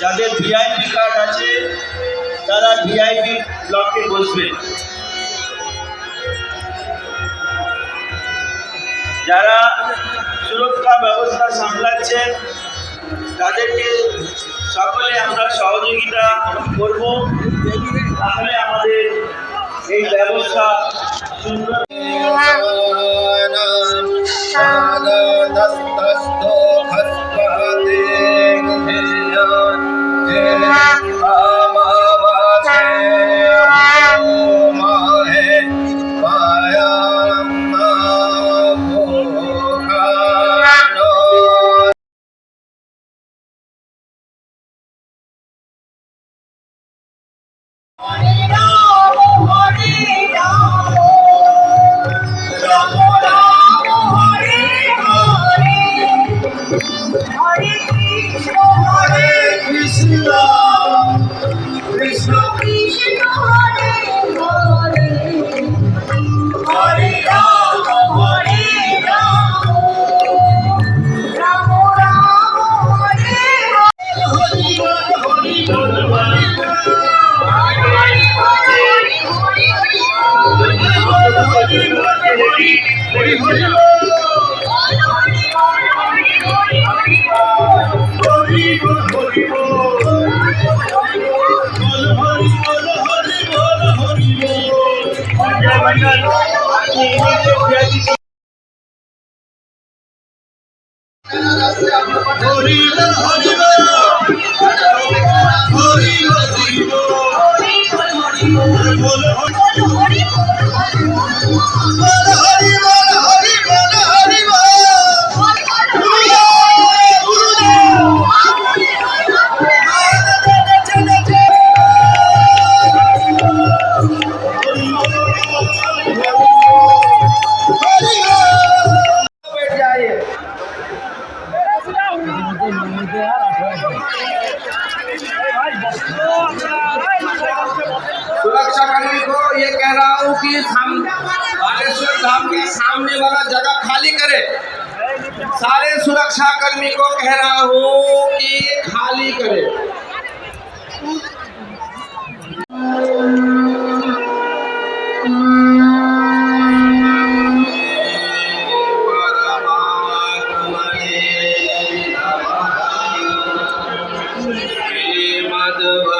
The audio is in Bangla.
যাদের ভিআইপি কার্ড আছে তারা ভিআইপি ব্লকে বসবে। যারা সুরক্ষা ব্যবস্থা সামলাচ্ছেন তাদেরকে সকলে আমরা সহযোগিতা করব। তাহলে আমাদের এই ব্যবস্থা সুন্দর হরে হরি হরি कि हम बालेश्वर धाम के सामने वाला जगह खाली करे। सारे सुरक्षा कर्मी को कह रहा हूँ कि खाली करे। गीता